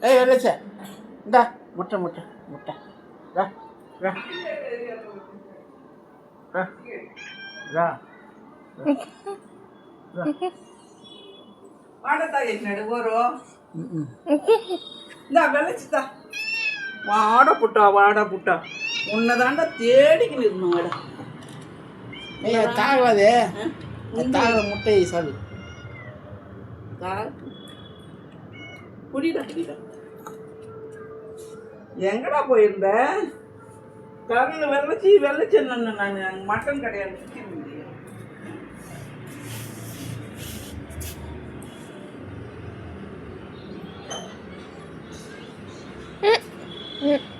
ஏய் எழுச்ச இந்தா முட்டை முட்டை முட்டை. ரா ரா ரா ரா வாட புட்டா வாட புட்டா. உன்னதாண்டா தேடிக்கின்னு இருக்கணும் ஏய் தாகாதே. தாகாத முட்டையை சாப்பிடு குடிடா குடிடா எங்கடா போயிருந்த? கலந்து வெள்ளச்சி வெள்ளச்சென்னு நான். மட்டன் கிடையாது Mm-hmm.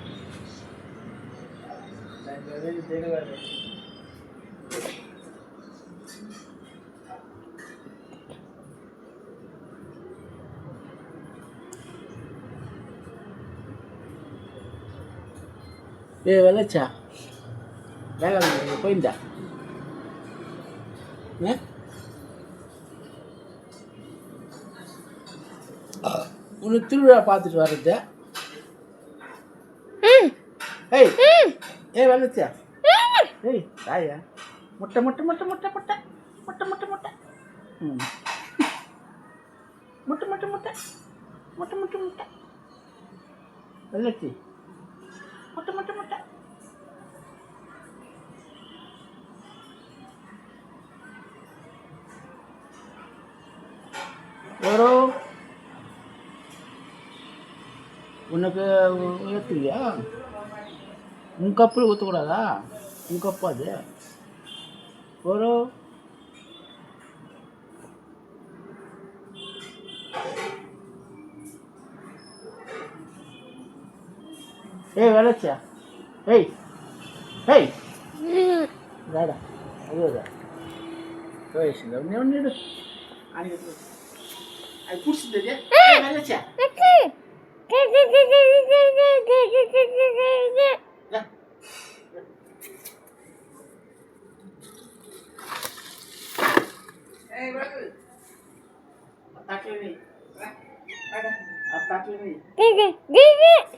ஏய் வெள்ளச்சா? வேலை போயிருந்தா. உனக்கு திருவிழா பார்த்துட்டு வர்றது? ஏய் ஏய் வெள்ளச்சா? ஏய் தாயா. முட்டை முட்டை முட்டை முட்டை முட்டை. முட்டை முட்டை முட்டை. ம். முட்டை முட்டை முட்டை. முட்டை முட்டை முட்டை. வெள்ளச்சி. குட்டு முட்டை. ஒரு உனக்கு ஏற்றுவியா உன் கப்பில் ஊற்றக்கூடாதா உன் கப்பு அது. ஒரு ஏய் வேலைச்சியா Hey! Hey! Dada. Ayo da. Toyesin da. Ne onu Ani götür. Ay kursun dedi. Ben de çay. Hey, bırakın. Ataklı mı? Ataklı mı? Gigi, gigi.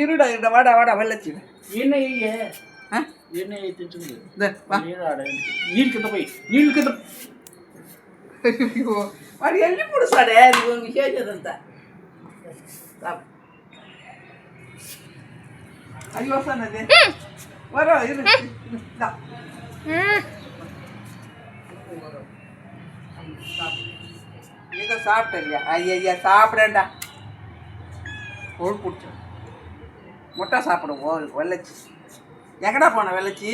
இருடா இருடா வாடா வாடா வெள்ளச்சிட. என்ன ஐயே என்ன நீர்க்கிட்ட போய் நீர்க்கிட்ட వాడు వెళ్ళిప్పుడు సరే అది విశేషదంతా అయ్యో సార్ అదే వరో ఇది இதை சாப்பிட்டேன் இல்லையா ஐயா சாப்பிடண்டா கொழுப்புட்டு முட்டை சாப்பிடுவோம் வெள்ளச்சி. எங்கடா போன வெள்ளச்சி?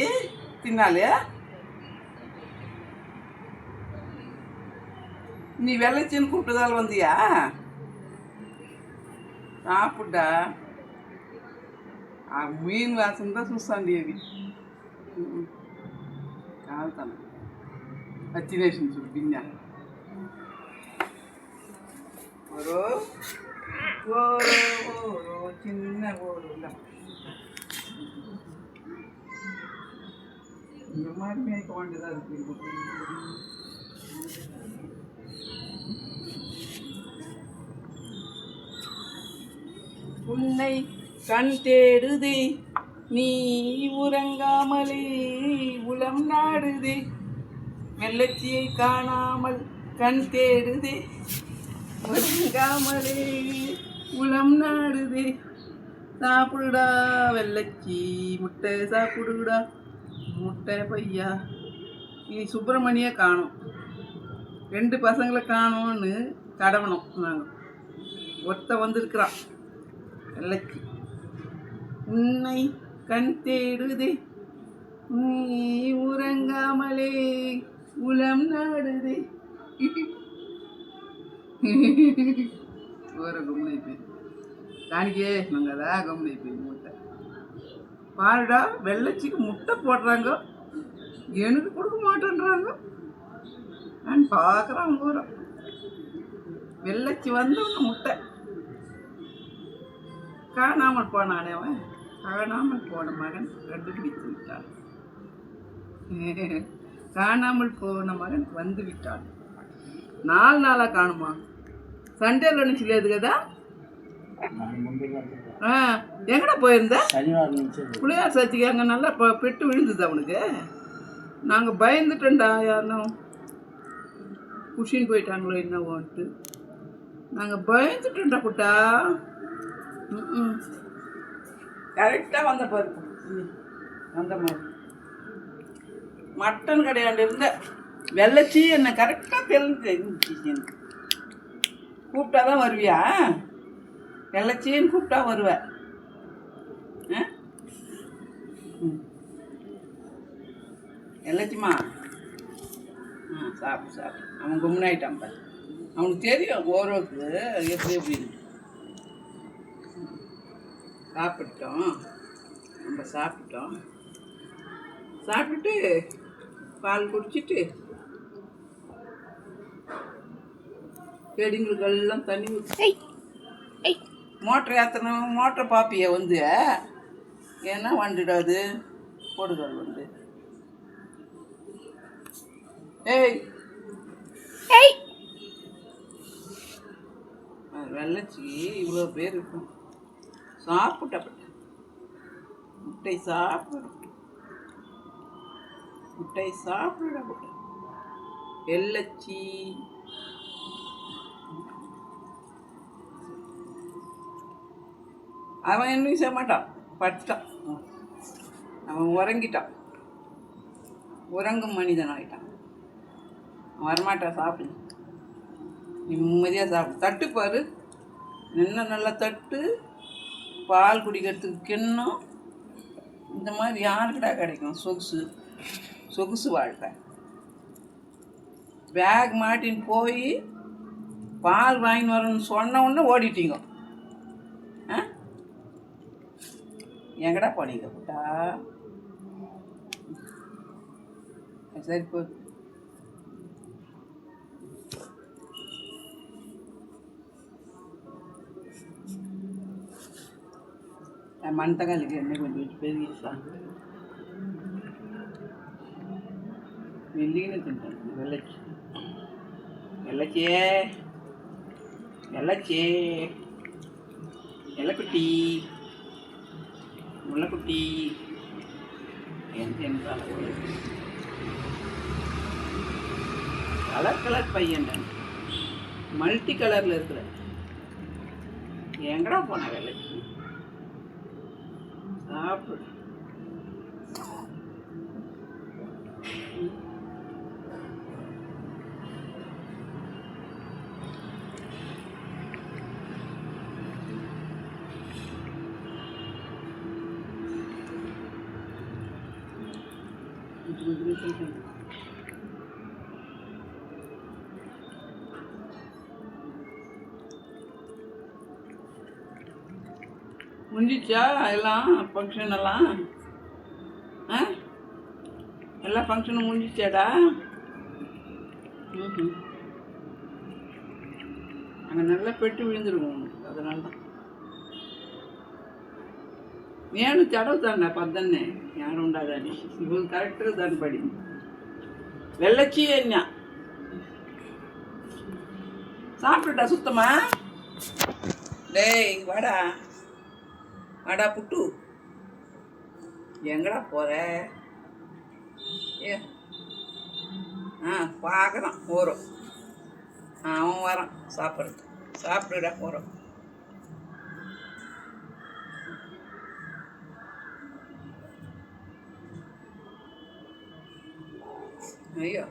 தின்னாலு நீ வெள்ளச்சின்னு கூப்பிட்டுதால் வந்தியா? சாப்பிட்டா. மீன் வாசம் தான் சூசாண்டி அது கால் தானே வச்சினேஷன் சொல்லி ஒரு ஒரு ஒரு சின்ன ஒரு உள்ளம் இந்த மாதிரி மேய்க்க வேண்டியதாக இருக்குது உன்னை கண் தேடுது நீ உறங்காமலே உளம் நாடுது. வெள்ளச்சியை காணாமல் கண் தேடுது. உறங்காமலே உளம் நாடுதே. சாப்பிடுடா வெள்ளச்சி முட்டை சாப்பிடுடா முட்டை பையா. நீ சுப்பிரமணிய காணும். ரெண்டு பசங்களை காணோன்னு கடவணும் நாங்கள் ஒருத்த வந்திருக்கிறான் வெள்ளச்சி. உன்னை கண் தேடுதே நீ உறங்காமலே குலம் நாடுதே. ఓర గమ్మునైపోయింది దానికే వేసినాం కదా గమ్మునైపోయింది ముట్ట பாருடா வெள்ளச்சிக்கு முட்டை போடுறாங்க எனக்கு கொடுக்க மாட்டேன்றாங்க நான் பார்க்குறான் பூரா வெள்ளச்சி வந்தவங்க முட்டை காணாமல் போனானே அவன் காணாமல் போன மகன் கண்டுபிடித்து விட்டான் காணாமல் போன மகன் வந்து விட்டான் நாலு நாளாக காணுமா சண்டேல నుంచి లేదు కదా நான் முந்தைய வாரத்துக்கு ஆ எங்கடா போயிருந்த சனிவாரம் நினச்சி புளியார் சர்ச்சுக்கு அங்கே நல்லா ப- பெட்டு விழுந்தது அவனுக்கு நாங்கள் பயந்துட்டோம்டா யாரும் குஷின்னு போயிட்டாங்களோ என்னவோன்ட்டு நாங்கள் பயந்துட்டோம்டா குட்டா ம் கரெக்டாக வந்த பாரு வந்த மாதிரி மட்டன் கடையாண்டு இருந்த வெள்ளச்சி என்ன கரெக்டாக தெரிஞ்சு எனக்கு கூப்பிட்டா தான் வருவியா? வெள்ளச்சின்னு கூப்பிட்டா வருவேன் ஆ? எல்லாச்சுமா ஆ சாப்பிடு சாப்பிடு. அவன் கும்னாயிட்டான் பாரு. அவனுக்கு தெரியும் ஓரோக்கு எப்படி எப்படின்னு சாப்பிட்டோம். நம்ம சாப்பிட்டோம். சாப்பிட்டுட்டு பால் குடிச்சிட்டு செடிங்களுக்கெல்லாம் தண்ணி ஊற்றி மோட்டர் ஏற்றணும் மோட்டர் பாப்பிய வந்து ஏன்னா வந்துடாது போடுதல் வந்து. ஏய். அது வெள்ளச்சி இவ்வளோ பேர் இருக்கும். சாப்பிட்ட முட்டை சாப்பிடு முட்டை சாப்பிட வெள்ளச்சி. அவன் இன்னும் செய்ய மாட்டான். படுத்துட்டான் அவன் உறங்கிட்டான். உறங்கும் மனிதன் ஆகிட்டான் வரமாட்டான் சாப்பிடு. நிம்மதியாக சாப்பிடு. தட்டு பாரு. நின்ன நல்லா தட்டு. பால் குடிக்கிறதுக்கு கிண்ணம். இந்த மாதிரி யாருக்கிட்ட கிடைக்கும்? சொகுசு. சொகுசு வாழ்க்கை. பேக் மாட்டின்னு போய் பால் வாங்கின்னு வரணும்னு சொன்ன உடனே ஓடிட்டீங்க. ஆ? எங்கடா போனீங்க புட்டா? சரி போ. மணத்தக்காளிக்கு என்ன கொஞ்சம் வச்சு பெரிய வெள்ளின்னு தின்றான் வெள்ளச்சி. வெள்ளச்சியே. வெள்ளச்சி. வெள்ளக்குட்டி. முல்லைக்குட்டி எந்த என்றால் கலர் கலர் பையன் மல்டி கலரில் இருக்கிற. எங்கடா போன வேலைக்கு? சாப்பிடு. முடிஞ்சிச்சா? எல்லாம் ஃபங்க்ஷன் எல்லாம்? ஆ? எல்லா ஃபங்க்ஷனும் முடிஞ்சிச்சாடா? ம் அங்கே நல்லா பெட்டு விழுந்துருக்கும் அதனால தான் నేను చదువుతాను పొద్దున్నే ఎవరు ఉండదని ఇప్పుడు కరెక్ట్గా దాన్ని పడింది వెళ్ళొచ్చి అన్నా சாப்பிட்டுட்டா சுத்தமா டேய் இங்க வாடா வாடா புட்டு எங்கடா போற ஏ ஆ பார்க்குறான் போகிறோம் ஆ அவன் வரான் சாப்பிட்றது சாப்பிடுடா போகிறோம் ஐயோ